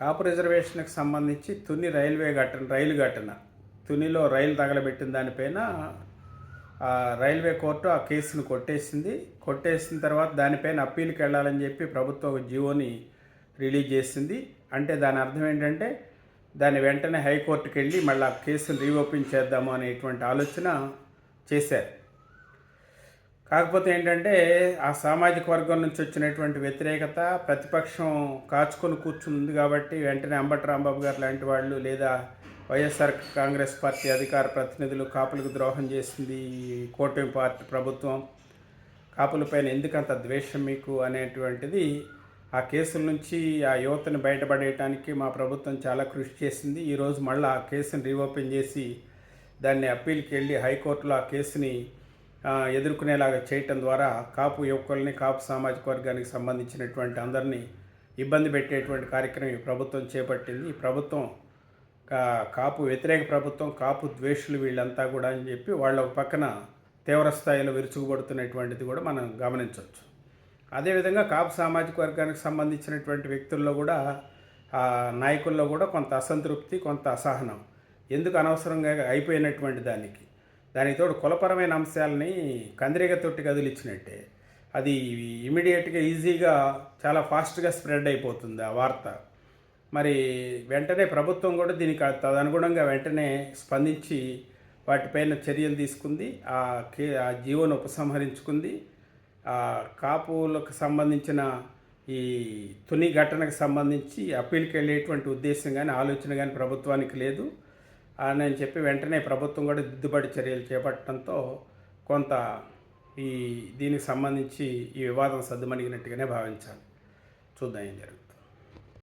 కాపు రిజర్వేషన్కి సంబంధించి తుని రైల్వే ఘటన రైలు ఘటన. తునిలో రైలు తగలబెట్టిన దానిపైన ఆ రైల్వే కోర్టు ఆ కేసును కొట్టేసింది. కొట్టేసిన తర్వాత దానిపైన అప్పీల్కి వెళ్ళాలని చెప్పి ప్రభుత్వం ఒక జీవోని రిలీజ్ చేసింది. అంటే దాని అర్థం ఏంటంటే దాని వెంటనే హైకోర్టుకి వెళ్ళి మళ్ళీ ఆ కేసును రీఓపెన్ చేద్దాము అనేటువంటి ఆలోచన చేశారు. కాకపోతే ఏంటంటే ఆ సామాజిక వర్గం నుంచి వచ్చినటువంటి వ్యతిరేకత ప్రతిపక్షం కాచుకొని కూర్చుంది కాబట్టి వెంటనే అంబటి రాంబాబు గారు లాంటి వాళ్ళు లేదా వైఎస్ఆర్ కాంగ్రెస్ పార్టీ అధికార ప్రతినిధులు కాపులకు ద్రోహం చేసింది ఈ కూటమి పార్టీ ప్రభుత్వం. కాపులపైన ఎందుకంత ద్వేషం మీకు అనేటువంటిది ఆ కేసుల నుంచి ఆ యువతను బయటపడేయటానికి మా ప్రభుత్వం చాలా కృషి చేసింది. ఈరోజు మళ్ళీ ఆ కేసుని రీఓపెన్ చేసి దాన్ని అప్పీల్కి వెళ్ళి హైకోర్టులో ఆ కేసుని ఎదుర్కొనేలాగా చేయటం ద్వారా కాపు యువకుల్ని కాపు సామాజిక వర్గానికి సంబంధించినటువంటి అందరినీ ఇబ్బంది పెట్టేటువంటి కార్యక్రమం ఈ ప్రభుత్వం చేపట్టింది. ఈ ప్రభుత్వం కాపు వ్యతిరేక ప్రభుత్వం కాపు ద్వేషులు వీళ్ళంతా కూడా అని చెప్పి వాళ్ళ పక్కన తీవ్ర స్థాయిలో విరుచుకుపడుతున్నటువంటిది కూడా మనం గమనించవచ్చు. అదేవిధంగా కాపు సామాజిక వర్గానికి సంబంధించినటువంటి వ్యక్తుల్లో కూడా ఆ నాయకుల్లో కూడా కొంత అసంతృప్తి కొంత అసహనం. ఎందుకు అనవసరంగా అయిపోయినటువంటి దానికి? దానికి తోడు కులపరమైన అంశాలని కందిరీగ తొట్టి కదిలిచ్చినట్టే. అది ఇమీడియట్గా ఈజీగా చాలా ఫాస్ట్గా స్ప్రెడ్ అయిపోతుంది ఆ వార్త. మరి వెంటనే ప్రభుత్వం కూడా దీనికి తదనుగుణంగా వెంటనే స్పందించి వాటిపైన చర్యలు తీసుకుంది. ఆ కే ఆ జీవోను ఉపసంహరించుకుంది. ఆ కాపులకు సంబంధించిన ఈ తుని ఘటనకు సంబంధించి అప్పీల్కి వెళ్ళేటువంటి ఉద్దేశం కానీ ఆలోచన కానీ ప్రభుత్వానికి లేదు. అని అని చెప్పి వెంటనే ప్రభుత్వం కూడా దిద్దుబడి చర్యలు చేపట్టడంతో కొంత ఈ దీనికి సంబంధించి ఈ వివాదం సద్దుమణిగినట్టుగానే భావించాలి. చూద్దాం ఏం జరుగుతుంది.